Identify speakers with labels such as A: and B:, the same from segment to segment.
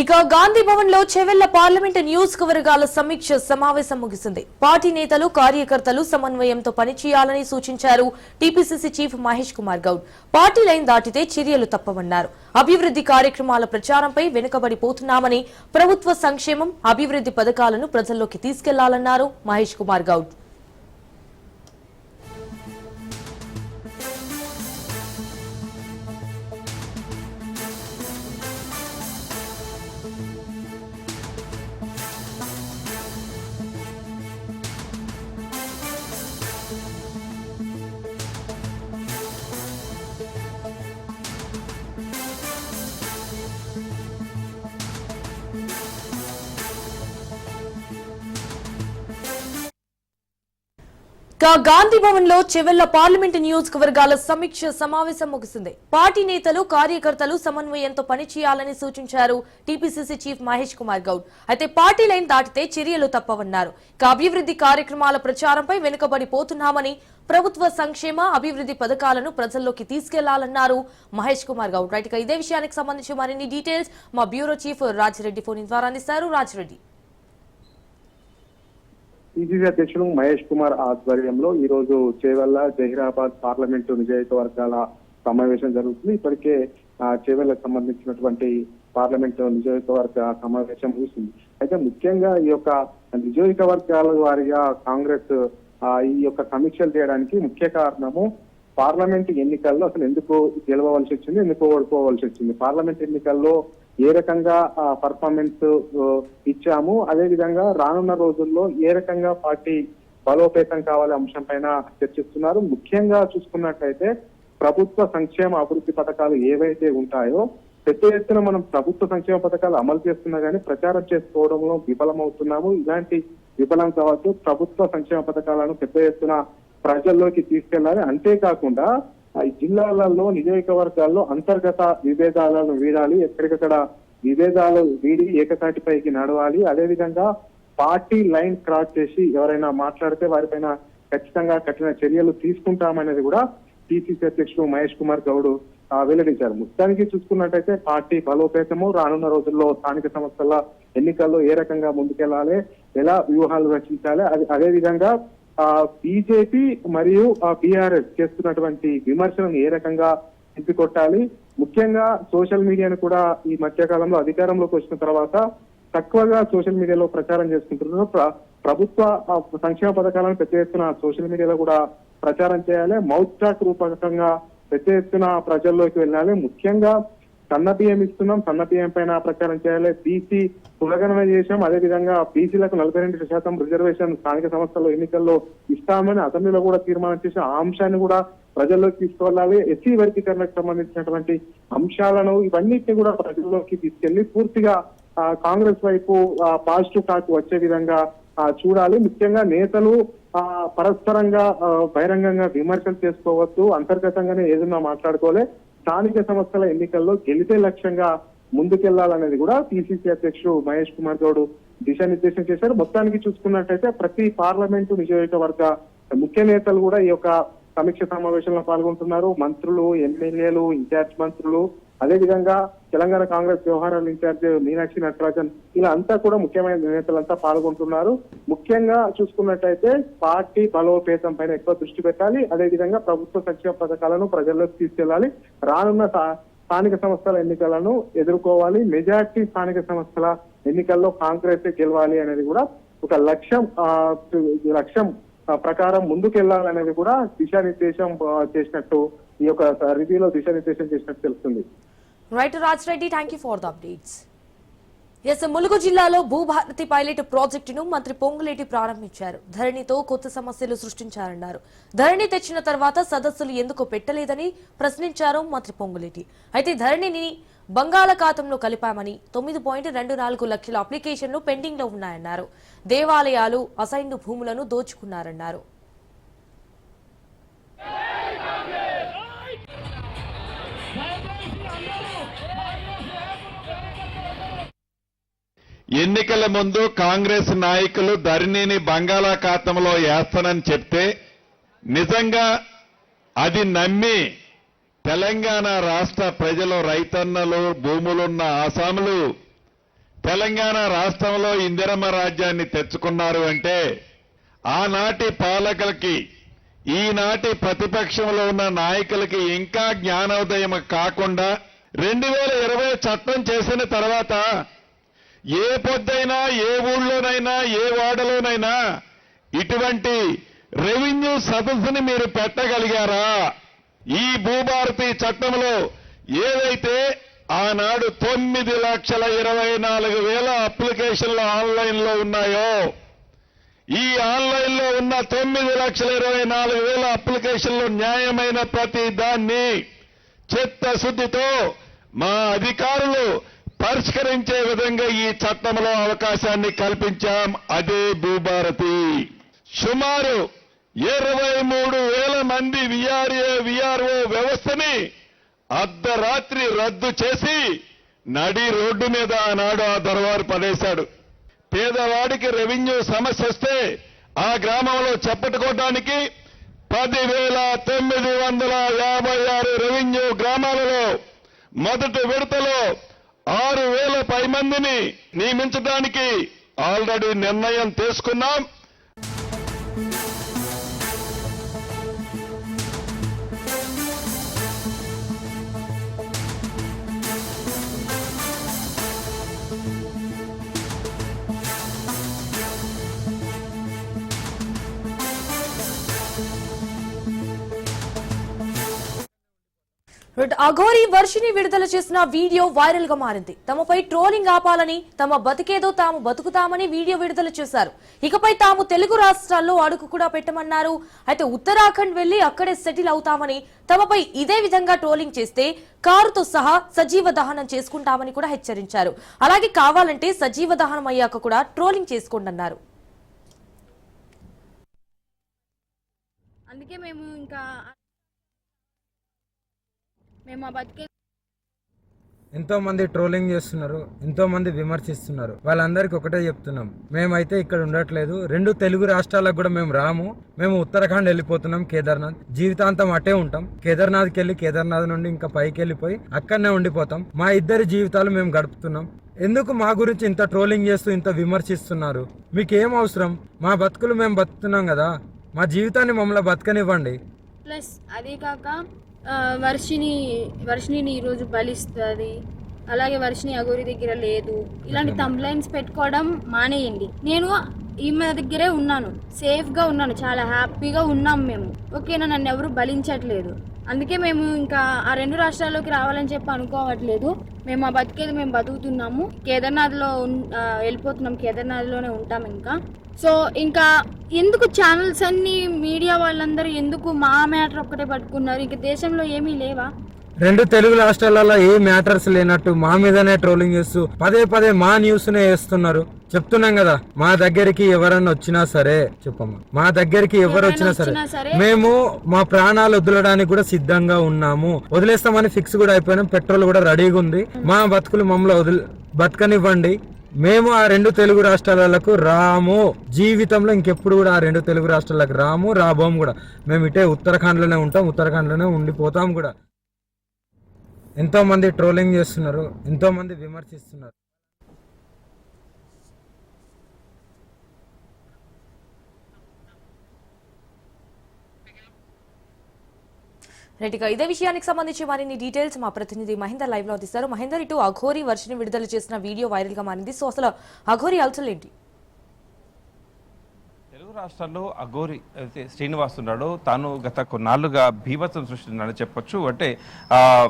A: ఇక గాంధీ భవన్లో చెవెళ్ళ పార్లమెంటు నియోజకవర్గాల సమీక్ష సమావేశం ముగిసింది. పార్టీ నేతలు కార్యకర్తలు సమన్వయంతో పనిచేయాలని సూచించారు TPCC chief Mahesh Kumar Goud. Party line దాటితే చర్యలు తప్పవన్నారు. అభివృద్ధి కార్యక్రమాల ప్రచారంపై వెనుకబడిపోతున్నామని ప్రభుత్వ సంక్షేమం అభివృద్ధి పథకాలను ప్రజల్లోకి తీసుకెళ్ళాలన్నారు మహేష్ కుమార్ గౌడ్. గాంధీ భవన్లో చెవెళ్ళ పార్లమెంటు నియోజకవర్గాల సమీక్ష సమావేశం ముగిసింది. పార్టీ నేతలు కార్యకర్తలు సమన్వయంతో పనిచేయాలని సూచించారు టీపీసీసీ చీఫ్ మహేష్ కుమార్ గౌడ్. అయితే పార్టీ లైన్ దాటితే చర్యలు తప్పవన్నారు. ఇక అభివృద్ధి కార్యక్రమాల ప్రచారంపై వెనుకబడిపోతున్నామని ప్రభుత్వ సంక్షేమ అభివృద్ధి పథకాలను ప్రజల్లోకి తీసుకెళ్ళాలన్నారు మహేష్ కుమార్ గౌడ్. రైట్ ఇక ఇదే విషయానికి సంబంధించి మరిన్ని డీటెయిల్స్ మా బ్యూరో చీఫ్ రాజిరెడ్డి ఫోన్ ద్వారా అందిస్తారు. రాజిరెడ్డి.
B: పిసిసి అధ్యక్షుడు మహేష్ కుమార్ ఆధ్వర్యంలో ఈ రోజు చేవెళ్ళ జహీరాబాద్ పార్లమెంటు నియోజకవర్గాల సమావేశం జరుగుతుంది. ఇప్పటికే ఆ, చేవెళ్ళకు సంబంధించినటువంటి పార్లమెంటు నియోజకవర్గ సమావేశం ముగిసింది. అయితే ముఖ్యంగా ఈ యొక్క నియోజకవర్గాల వారిగా కాంగ్రెస్ ఈ యొక్క సమీక్షలు చేయడానికి ముఖ్య కారణము పార్లమెంట్ ఎన్నికల్లో అసలు ఎందుకు గెలవవలసి వచ్చింది ఎందుకు ఓడిపోవలసి వచ్చింది? పార్లమెంట్ ఎన్నికల్లో ఏ రకంగా పర్ఫార్మెన్స్ ఇచ్చాము. అదే విధంగా రానున్న రోజుల్లో ఏ రకంగా పార్టీ బలోపేతం కావాలి అంశం పైన చర్చిస్తున్నారు. ముఖ్యంగా చూసుకున్నట్లయితే ప్రభుత్వ సంక్షేమ అభివృద్ధి పథకాలు ఏవైతే ఉంటాయో పెద్ద ఎత్తున మనం ప్రభుత్వ సంక్షేమ పథకాలు అమలు చేస్తున్నా కానీ ప్రచారం చేసుకోవడంలో విఫలమవుతున్నాము. ఇలాంటి విఫలం కావచ్చు. ప్రభుత్వ సంక్షేమ పథకాలను పెద్ద ఎత్తున ప్రజల్లోకి తీసుకెళ్ళాలి. అంతేకాకుండా ఈ జిల్లాలలో నియోజకవర్గాల్లో అంతర్గత విభేదాలను వీడాలి ఎక్కడికక్కడ విభేదాలు వీడి ఏకతాటిపైకి నడవాలి. అదేవిధంగా పార్టీ లైన్ క్రాస్ చేసి ఎవరైనా మాట్లాడితే వారిపైన ఖచ్చితంగా కఠిన చర్యలు తీసుకుంటామనేది కూడా టీసీసీ అధ్యక్షుడు మహేష్ కుమార్ గౌడ్ వెల్లడించారు. మొత్తానికి చూసుకున్నట్టయితే పార్టీ బలోపేతము. రానున్న రోజుల్లో స్థానిక సంస్థల ఎన్నికల్లో ఏ రకంగా ముందుకెళ్ళాలి ఎలా వ్యూహాలు రచించాలి అది అదే విధంగా బీజేపీ మరియు బీఆర్ఎస్ చేస్తున్నటువంటి విమర్శలను ఏ రకంగా తిప్పికొట్టాలి ముఖ్యంగా సోషల్ మీడియాను కూడా ఈ మధ్య కాలంలో అధికారంలోకి వచ్చిన తర్వాత తక్కువగా సోషల్ మీడియాలో ప్రచారం చేసుకుంటున్నారు. ప్ర- ప్రభుత్వ సంక్షేమ పథకాలను పెద్ద ఎత్తున సోషల్ మీడియాలో కూడా ప్రచారం చేయాలి. మౌత్ టాక్ రూపకంగా పెద్ద ఎత్తున ప్రజల్లోకి వెళ్ళాలి. ముఖ్యంగా సన్న బియ్యం ఇస్తున్నాం సన్న బియ్యం పైన ప్రచారం చేయాలి. బీసీ పునగణన చేశాం. అదే విధంగా బీసీలకు నలభై రెండు శాతం రిజర్వేషన్ స్థానిక సంస్థల్లో ఎన్నికల్లో ఇస్తామని అసెంబ్లీలో కూడా తీర్మానం చేసి ఆ అంశాన్ని కూడా ప్రజల్లోకి తీసుకువెళ్ళాలి. ఎస్సీ వర్గీకరణకు సంబంధించినటువంటి అంశాలను ఇవన్నిటిని కూడా ప్రజల్లోకి తీసుకెళ్ళి పూర్తిగా ఆ, కాంగ్రెస్ వైపు పాజిటివ్ టాక్ వచ్చే విధంగా చూడాలి. ముఖ్యంగా నేతలు ఆ, పరస్పరంగా బహిరంగంగా విమర్శలు చేసుకోవచ్చు అంతర్గతంగానే ఏదన్నా మాట్లాడుకోలే. స్థానిక సంస్థల ఎన్నికల్లో గెలితే లక్ష్యంగా ముందుకెళ్ళాలనేది కూడా పిసిసి అధ్యక్షుడు మహేష్ కుమార్ గౌడ్ దిశానిర్దేశం చేశారు. మొత్తానికి చూసుకున్నట్టయితే ప్రతి పార్లమెంటు నియోజకవర్గ ముఖ్య నేతలు కూడా ఈ యొక్క సమీక్ష సమావేశంలో పాల్గొంటున్నారు. మంత్రులు ఎమ్మెల్యేలు ఇన్ఛార్జ్ మంత్రులు అదేవిధంగా తెలంగాణ కాంగ్రెస్ వ్యవహారాల ఇన్ఛార్జ్ మీనాక్షి నటరాజన్ ఇలా అంతా కూడా ముఖ్యమైన నేతలంతా పాల్గొంటున్నారు. ముఖ్యంగా చూసుకున్నట్టయితే పార్టీ బలోపేతం పైన ఎక్కువ దృష్టి పెట్టాలి. అదే విధంగా ప్రభుత్వ సంక్షేమ పథకాలను ప్రజల్లోకి తీసుకెళ్ళాలి రానున్న స్థా- స్థానిక సంస్థల ఎన్నికలను ఎదుర్కోవాలి. మెజార్టీ స్థానిక సంస్థల ఎన్నికల్లో కాంగ్రెస్ గెలవాలి అనేది కూడా ఒక లక్ష్యం ఆ, లక్ష్యం ప్రకారం ముందుకెళ్ళాలనేది కూడా దిశానిర్దేశం చేసినట్టు ఈ యొక్క రివ్యూలో దిశానిర్దేశం చేసినట్టు తెలుస్తుంది.
A: Right Rajireddy thank you for the updates yes Mulugu జిల్లాలో భూభారతి పైలట్ ప్రాజెక్టును మంత్రి పొంగులేటి ప్రారంభించారు. ధరణితో కొత్త సమస్యలు సృష్టించారన్నారు. ధరణి తెచ్చిన తర్వాత సదస్సులు ఎందుకు పెట్టలేదని ప్రశ్నించారు మంత్రి పొంగులేటి. అయితే ధరణిని బంగాళాఖాతంలో కలిపామని తొమ్మిది పాయింట్ రెండు నాలుగు లక్షల అప్లికేషన్లు పెండింగ్లో ఉన్నాయన్నారు. దేవాలయాలు అసైన్డ్ భూములను దోచుకున్నారన్నారు.
C: ఎన్నికల ముందు కాంగ్రెస్ నాయకులు ధరణిని బంగాళాఖాతంలో వేస్తానని చెప్తే నిజంగా అది నమ్మి తెలంగాణ రాష్ట్ర ప్రజలు రైతన్నలు భూములున్న ఆసాములు తెలంగాణ రాష్ట్రంలో ఇందిరమ్మ రాజ్యాన్ని తెచ్చుకున్నారు అంటే ఆనాటి పాలకులకి ఈనాటి ప్రతిపక్షంలో ఉన్న నాయకులకి ఇంకా జ్ఞానోదయం కాకుండా రెండు వేల ఇరవై చట్టం చేసిన తర్వాత ఏ పొద్దైనా ఏ ఊళ్ళోనైనా ఏ వాడలోనైనా ఇటువంటి రెవెన్యూ సదస్సుని మీరు పెట్టగలిగారా? ఈ భూభారతి చట్టంలో ఏదైతే ఆనాడు తొమ్మిది లక్షల ఇరవై నాలుగు వేల అప్లికేషన్లు ఆన్లైన్లో ఉన్నాయో ఈ ఆన్లైన్లో ఉన్న తొమ్మిది లక్షల ఇరవై నాలుగు వేల అప్లికేషన్లు న్యాయమైన ప్రతి దాన్ని చిత్తశుద్ధితో మా అధికారులు పరిష్కరించే విధంగా ఈ చట్టంలో అవకాశాన్ని కల్పించాం. అదే భూభారతి. సుమారు ఇరవై మూడు వేల మంది విఆర్ఏ విఆర్ఓ వ్యవస్థని అర్ధరాత్రి రద్దు చేసి నడి రోడ్డు మీద ఆనాడు ఆ దొరవారు పడేశాడు. పేదవాడికి రెవెన్యూ సమస్య వస్తే ఆ గ్రామంలో చెప్పట్టుకోవడానికి పదివేల తొమ్మిది వందల యాభై ఆరు రెవెన్యూ గ్రామాలలో మొదటి విడతలో ఆరు వేల పై మందిని నియమించడానికి ఆల్రెడీ నిర్ణయం తీసుకున్నాం.
A: అఘోరి వర్షిని విడుదల చేసిన వీడియో వైరల్గా మారింది. తమపై ట్రోలింగ్ ఆపాలని తమ బతికేదో తాము బతుకుతామని వీడియో విడుదల చేశారు. ఇకపై తాము తెలుగు రాష్ట్రాల్లో అడుగు కూడా పెట్టమన్నారు. అయితే ఉత్తరాఖండ్ వెళ్ళి అక్కడే సెటిల్ అవుతామని తమపై ఇదే విధంగా ట్రోలింగ్ చేస్తే కారుతో సహా సజీవ దహనం చేసుకుంటామని కూడా హెచ్చరించారు. అలాగే కావాలంటే సజీవ దహనం అయ్యాక కూడా ట్రోలింగ్ చేసుకోండి అన్నారు
D: అందుకే మేము ఇంకా మేము ఆ బతికే
E: ఎంతో మంది ట్రోలింగ్ చేస్తున్నారు ఎంతో మంది విమర్శిస్తున్నారు. వాళ్ళందరికీ ఒకటే చెప్తున్నాం. మేమైతే ఇక్కడ ఉండట్లేదు. రెండు తెలుగు రాష్ట్రాలకు కూడా మేము రాము. మేము ఉత్తరాఖండ్ వెళ్ళిపోతున్నాం కేదార్నాథ్. జీవితాంతం అటే ఉంటాం. కేదార్నాథ్కి వెళ్ళి కేదార్నాథ్ నుండి ఇంకా పైకి వెళ్ళిపోయి అక్కడనే ఉండిపోతాం. మా ఇద్దరి జీవితాలు మేము గడుపుతున్నాం. ఎందుకు మా గురించి ఇంత ట్రోలింగ్ చేస్తూ ఇంత విమర్శిస్తున్నారు? మీకేం అవసరం? మా బతుకులు మేము బతుకుతున్నాం కదా. మా జీవితాన్ని మమ్మల్ని బతకనివ్వండి.
D: ప్లస్ అదే కాక వర్షిని వర్షిని ఈరోజు బలిస్తుంది. అలాగే వర్షిని అగోరి దగ్గర లేదు. ఇలాంటి కంప్లైంట్స్ పెట్టుకోవడం మానేయండి. నేను ఈమె దగ్గరే ఉన్నాను. సేఫ్గా ఉన్నాను. చాలా హ్యాపీగా ఉన్నాం మేము. ఓకేనా? నన్ను ఎవరు బలించట్లేదు. అందుకే మేము ఇంకా ఆ రెండు రాష్ట్రాల్లోకి రావాలని చెప్పి అనుకోవట్లేదు. మేము ఆ బతికేది మేము బతుకుతున్నాము. కేదార్నాథ్లో వెళ్ళిపోతున్నాం. కేదార్నాథ్లోనే ఉంటాం ఇంకా. సో ఇంకా ఎందుకు ఛానల్స్ అన్నీ మీడియా వాళ్ళందరూ ఎందుకు మా మ్యాటర్ ఒక్కటే పట్టుకున్నారు? ఇంకా దేశంలో ఏమీ లేవా?
E: రెండు తెలుగు రాష్ట్రాలలో ఏ మ్యాటర్స్ లేనట్టు మా మీదనే ట్రోలింగ్ చేస్తూ పదే పదే మా న్యూస్ నే వేస్తున్నారు. చెప్తున్నాం కదా మా దగ్గరికి ఎవరన్నా వచ్చినా సరే చెప్పమ్మా మా దగ్గరికి ఎవరు వచ్చినా సరే. మేము మా ప్రాణాలు వదలడానికి కూడా సిద్ధంగా ఉన్నాము. వదిలేస్తామని ఫిక్స్ కూడా అయిపోయినాం పెట్రోల్ కూడా రెడీగా ఉంది. మా బతుకులు మమ్మల్ని వదిలి బతకనివ్వండి. మేము ఆ రెండు తెలుగు రాష్ట్రాలకు రాము. జీవితంలో ఇంకెప్పుడు కూడా ఆ రెండు తెలుగు రాష్ట్రాలకు రాము రాబోము కూడా. మేము ఇటే ఉత్తరాఖండ్లోనే ఉంటాం ఉత్తరాఖండ్లోనే ఉండిపోతాం కూడా. ఎంతో మంది ట్రోలింగ్ చేస్తున్నారు ఎంతోమంది విమర్శిస్తున్నారు.
A: రైట్ ఇదే విషయానికి సంబంధించి మరిన్ని డీటెయిల్స్ మా ప్రతినిధి మహేందర్ లైవ్లో తీస్తారు మహేందర్ ఇటు అఘోరి వర్షిని విడుదల చేసిన వీడియో వైరల్గా మారింది. సో అసలు అఘోరి అల్సల్ ఏంటి
F: రాష్ట్రాల్లో అఘోరి అయితే శ్రీనివాస్ ఉన్నాడు. తాను గత కొన్నాళ్ళుగా భీభత్సం సృష్టిస్తున్నాడని చెప్పొచ్చు. అంటే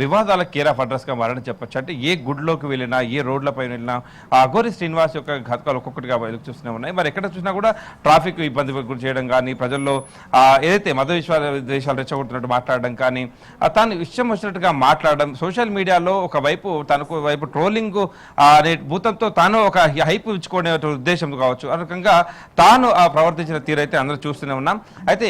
F: వివాదాల కేర్ ఆఫ్ అడ్రస్గా మారని చెప్పొచ్చు. అంటే ఏ గుడిలోకి వెళ్ళినా ఏ రోడ్లపై వెళ్ళినా ఆ అఘోరి శ్రీనివాస్ యొక్క ఘతకాలు ఒక్కొక్కటిగా వెలుగు చూస్తూనే ఉన్నాయి. మరి ఎక్కడ చూసినా కూడా ట్రాఫిక్ ఇబ్బంది గురి చేయడం కానీ ప్రజల్లో ఏదైతే మత విశ్వాస దేశాలు రెచ్చగొట్టినట్టు మాట్లాడడం కానీ తాను ఇష్టం వచ్చినట్టుగా మాట్లాడడం సోషల్ మీడియాలో ఒక వైపు తనకు వైపు ట్రోలింగ్ అనే భూతంతో తాను ఒక హైప్ ఉంచుకునే ఉద్దేశం కావచ్చు. ఆ రకంగా తాను ఆ ప్రవర్తించిన తీరైతే అందరూ చూస్తూనే ఉన్నాం. అయితే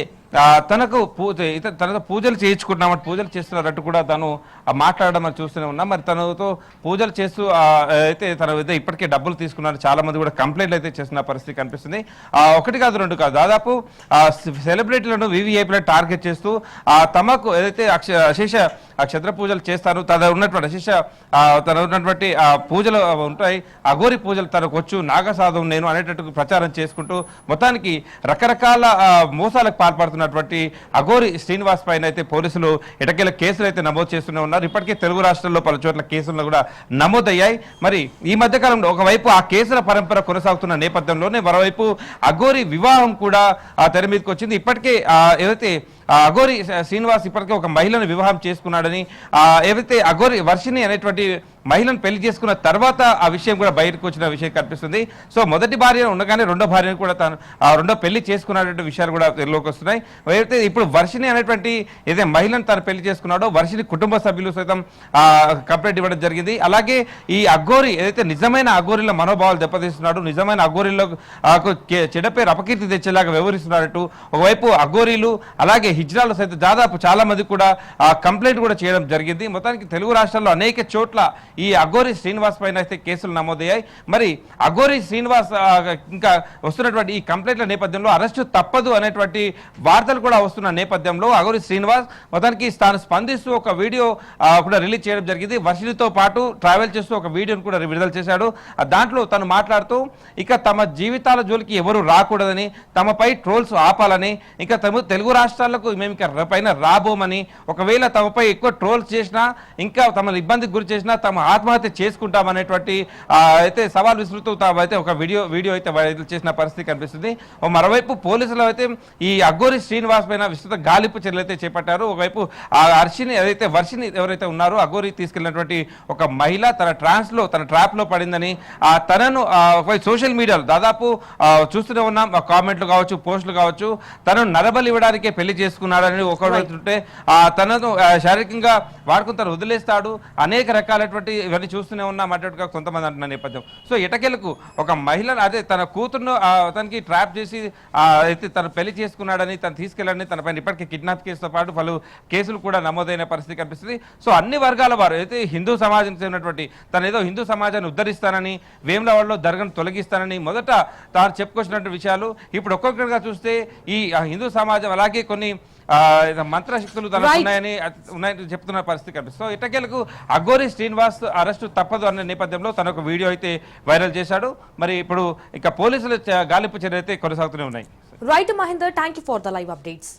F: తనకు పూజ తనతో పూజలు చేయించుకుంటున్నామని పూజలు చేస్తున్నారట్టు కూడా తను మాట్లాడడం మనం చూస్తూనే ఉన్నాం. మరి తనతో పూజలు చేస్తూ అయితే తన వద్ద ఇప్పటికే డబ్బులు తీసుకున్నారు. చాలా మంది కూడా కంప్లైంట్లు అయితే చేస్తున్న పరిస్థితి కనిపిస్తుంది. ఒకటి కాదు రెండు కాదు. దాదాపు ఆ, సె- సెలబ్రిటీలను వివిఐపీలను టార్గెట్ చేస్తూ తమకు ఏదైతే అక్ష అశేష క్షత్ర పూజలు చేస్తారు తన ఉన్నటువంటి అశేష తన ఉన్నటువంటి పూజలు ఉంటాయి. అఘోరి పూజలు తనకు వచ్చు. నాగసాధం నేను అనేటట్టు ప్రచారం చేసుకుంటూ మొత్తానికి రకరకాల మోసాలకు పాల్పడుతున్నారు పాల్పడుతున్నటువంటి అఘోరి శ్రీనివాస్ పైన అయితే పోలీసులు ఇటకేల కేసులు అయితే నమోదు చేస్తూనే ఉన్నారు. ఇప్పటికే తెలుగు రాష్ట్రాల్లో పలు చోట్ల కేసులు కూడా నమోదయ్యాయి. మరి ఈ మధ్యకాలంలో ఒకవైపు ఆ కేసుల పరంపర కొనసాగుతున్న నేపథ్యంలోనే మరోవైపు అఘోరి వివాహం కూడా ఆ తెర మీదకి వచ్చింది. ఇప్పటికే ఏదైతే అఘోరి శ్రీనివాస్ ఇప్పటికే ఒక మహిళను వివాహం చేసుకున్నాడని ఏవైతే అఘోరి వర్షిని అనేటువంటి మహిళను పెళ్ళి చేసుకున్న తర్వాత ఆ విషయం కూడా బయటకు వచ్చిన విషయం కనిపిస్తుంది. సో మొదటి భార్య ఉండగానే రెండో భార్యను కూడా తాను రెండో పెళ్ళి చేసుకున్నటువంటి విషయాలు కూడా తెలుగులోకి వస్తున్నాయి. అయితే ఇప్పుడు వర్షిని అనేటువంటి ఏదైతే మహిళను తాను పెళ్ళి చేసుకున్నాడో వర్షిని కుటుంబ సభ్యులు సైతం కంప్లైంట్ ఇవ్వడం జరిగింది. అలాగే ఈ అఘోరి ఏదైతే నిజమైన అఘోరిల మనోభావాలు దెబ్బతీస్తున్నాడు నిజమైన అఘోరిలో చెడపేరు అపకీర్తి తెచ్చేలాగా వ్యవహరిస్తున్నట్టు ఒకవైపు అఘోరీలు అలాగే హిజ్రాలు సైతం దాదాపు చాలామంది కూడా ఆ కంప్లైంట్ కూడా చేయడం జరిగింది. మొత్తానికి తెలుగు రాష్ట్రాల్లో అనేక చోట్ల ఈ అఘోరి శ్రీనివాస్ పైన అయితే కేసులు నమోదయ్యాయి. మరి అఘోరి శ్రీనివాస్ ఇంకా వస్తున్నటువంటి ఈ కంప్లైంట్ల నేపథ్యంలో అరెస్టు తప్పదు అనేటువంటి వార్తలు కూడా వస్తున్న నేపథ్యంలో అఘోరి శ్రీనివాస్ మొత్తానికి తాను స్పందిస్తూ ఒక వీడియో కూడా రిలీజ్ చేయడం జరిగింది. వర్షినితో పాటు ట్రావెల్ చేస్తూ ఒక వీడియోను కూడా విడుదల చేశాడు. దాంట్లో తను మాట్లాడుతూ ఇక తమ జీవితాల జోలికి ఎవరు రాకూడదని తమపై ట్రోల్స్ ఆపాలని ఇంకా తమ తెలుగు రాష్ట్రాలకు మేము ఇక పైన రాబోమని ఒకవేళ తమపై ఎక్కువ ట్రోల్స్ చేసినా ఇంకా తమను ఇబ్బందికి గురి చేసినా తమ ఆత్మహత్య చేసుకుంటామనేటువంటి అయితే సవాల్ విసురుతూ తాము అయితే ఒక వీడియో వీడియో అయితే వైరల్ చేసిన పరిస్థితి కనిపిస్తుంది. మరోవైపు పోలీసులు అయితే ఈ అగ్గోరి శ్రీనివాస్ పైన విస్తృత గాలింపు చర్యలు అయితే చేపట్టారు. ఒకవైపు ఆ హర్షిని ఏదైతే వర్షిని ఎవరైతే ఉన్నారో అగోరి తీసుకెళ్ళినటువంటి ఒక మహిళ తన ట్రాన్స్లో తన ట్రాప్లో పడిందని ఆ తనను ఒకవైపు సోషల్ మీడియాలో దాదాపు చూస్తూనే ఉన్నాం. కామెంట్లు కావచ్చు పోస్టులు కావచ్చు. తనను నరబలి ఇవ్వడానికే పెళ్ళి చేసుకున్నాడని ఒకటి ఆ తనను శారీరకంగా వాడుకుని తను వదిలేస్తాడు. అనేక రకాలైనటువంటి ఇవన్నీ చూస్తూనే ఉన్నాం అన్నట్టుగా కొంతమంది అంటున్న నేపథ్యం. సో ఇటకెలకు ఒక మహిళను అదే తన కూతురును ఆ, తనకి ట్రాప్ చేసి అయితే తను పెళ్ళి చేసుకున్నాడని తను తీసుకెళ్ళని తన పైన ఇప్పటికే కిడ్నాప్ కేసుతో పాటు పలు కేసులు కూడా నమోదైన పరిస్థితి కనిపిస్తుంది. సో అన్ని వర్గాల వారు అయితే హిందూ సమాజం చెందినటువంటి తను ఏదో హిందూ సమాజాన్ని ఉద్ధరిస్తానని వేములవాడలో దర్గను తొలగిస్తానని మొదట తాను చెప్పుకొచ్చినటువంటి విషయాలు ఇప్పుడు ఒక్కొక్కటిగా చూస్తే ఈ హిందూ సమాజం అలాగే కొన్ని మంత్రశక్తులు
A: Right.
F: ఉన్నాయని ఉన్నాయని చెప్తున్న పరిస్థితి కనిపిస్తుంది. సో ఇటకేలకు అఘోరి శ్రీనివాస్ అరెస్టు తప్పదు అనే నేపథ్యంలో తన ఒక వీడియో అయితే వైరల్ చేశాడు. మరి ఇప్పుడు ఇక పోలీసుల గాలింపు చర్య అయితే కొనసాగుతూనే ఉన్నాయి.
A: Right Mahender thank you for the live updates